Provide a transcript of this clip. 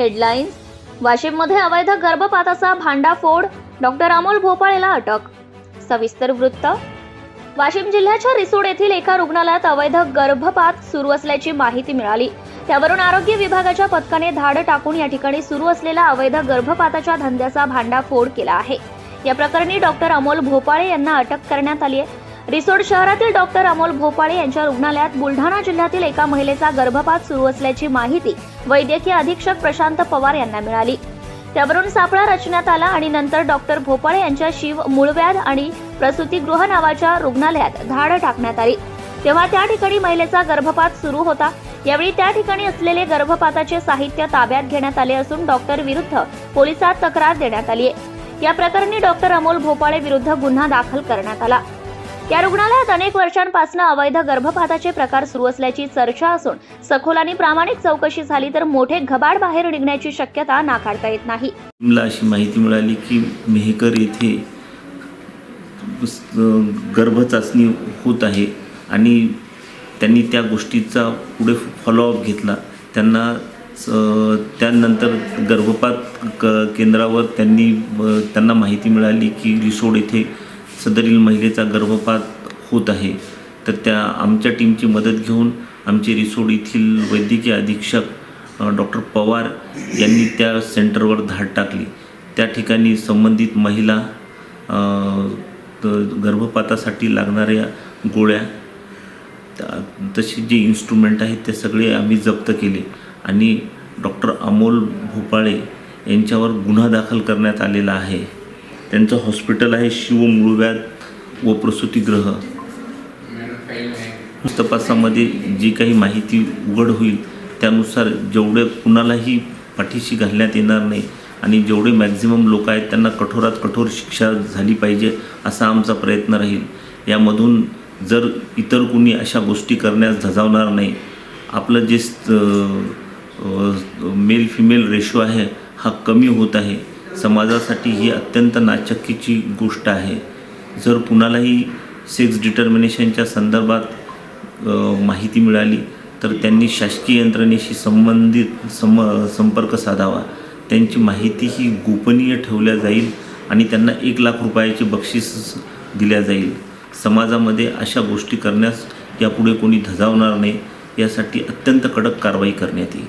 Headlines वाशिममध्ये अवैध गर्भपाताचा भांडाफोड? Doctor Amol भोपाळेला अटक. सविस्तर वृत्त. वाशिम जिल्ह्याच्या रिसोड येथील एका रुग्णालयात अवैध गर्भपात सुरू असल्याची माहिती मिळाली. त्यावरून आरोग्य विभागाच्या पथकाने धाड टाकून या ठिकाणी सुरू असलेला अवैध गर्भपाताच्या धंद्याचा भांडाफोड केला आहे. या प्रकरणी डॉक्टर अमोल भोपाळे यांना अटक करण्यात आली आहे. रिसोड शहरातील डॉक्टर अमोल भोपाळे यांच्या रुग्णालयात बुलढाणा जिल्ह्यातील एका महिलेचा गर्भपात सुरू असल्याची माहिती वैद्यकीय अधीक्षक प्रशांत पवार यांना मिळाली. त्यावरून सापळा रचण्यात आला आणि नंतर डॉक्टर भोपाळे यांच्या शिव मूळव्याध आणि प्रसूतीगृह नावाच्या रुग्णालयात धाड टाकण्यात आली. तेव्हा त्या ठिकाणी महिलेचा गर्भपात सुरू होता. यावेळी त्या ठिकाणी असलेले गर्भपाताचे साहित्य ताब्यात घेण्यात आले असून डॉक्टर विरुद्ध पोलिसात तक्रार देण्यात आली आहे या प्रकरणी डॉक्टर अमोल भोपाळे विरुद्ध गुन्हा दाखल करण्यात आला. या रुग्णालयात अनेक वर्षांपासून अवैध गर्भपाताचे प्रकार सुरू असल्याची चर्चा असून सखोल आणि प्रामाणिक चौकशी झाली तर मोठे घबाड बाहेर निघण्याची शक्यता नाकारता येत नाही. मला अशी माहिती मिळाली की मेहकर येथे गर्भचाचणी होत आहे आणि त्यांनी त्या गोष्टीचा पुढे फॉलोअप घेतला. त्यांना स- त्यानंतर गर्भपात क केंद्रावर त्यांनी त्यांना माहिती मिळाली की रिसोड येथे सदरील महिलेचा गर्भपात होत आहे. तर त्या आमच्या टीमची मदत घेऊन आमचे रिसोड येथील वैद्यकीय अधीक्षक डॉक्टर पवार यांनी त्या सेंटरवर धाड टाकली. त्या ठिकाणी संबंधित महिला गर्भपातासाठी लागणाऱ्या गोळ्या तसे जे इन्स्ट्रुमेंट आहेत ते सगळे आम्ही जप्त केले आणि डॉक्टर अमोल भोपाळे यांच्यावर गुन्हा दाखल करण्यात आलेला आहे. त्यांचं हॉस्पिटल आहे शिव मूळव्याध व प्रसूतीग्रह तपासामध्ये जी काही माहिती उघड होईल त्यानुसार जेवढे कुणालाही पाठीशी घालण्यात येणार नाही आणि जेवढे मॅक्झिमम लोक आहेत त्यांना कठोरात कठोर शिक्षा झाली पाहिजे असा आमचा प्रयत्न राहील. यामधून जर इतर कुणी अशा गोष्टी करण्यास धजावणार नाही आपलं जे मेल फिमेल रेशो आहे हा कमी होत आहे. समाजासाठी ही अत्यंत नाचक्कीची गोष्ट आहे. जर कुणालाही सेक्स डिटर्मिनेशनच्या संदर्भात माहिती मिळाली तर त्यांनी शासकीय यंत्रणेशी संबंधित सम संपर्क साधावा. त्यांची माहिती ही गोपनीय ठेवल्या जाईल आणि त्यांना एक लाख रुपयाची बक्षीस दिल्या जाईल. समाजामध्ये अशा गोष्टी करण्यास यापुढे कोणी धजावणार नाही यासाठी अत्यंत कडक कारवाई करण्यात येईल.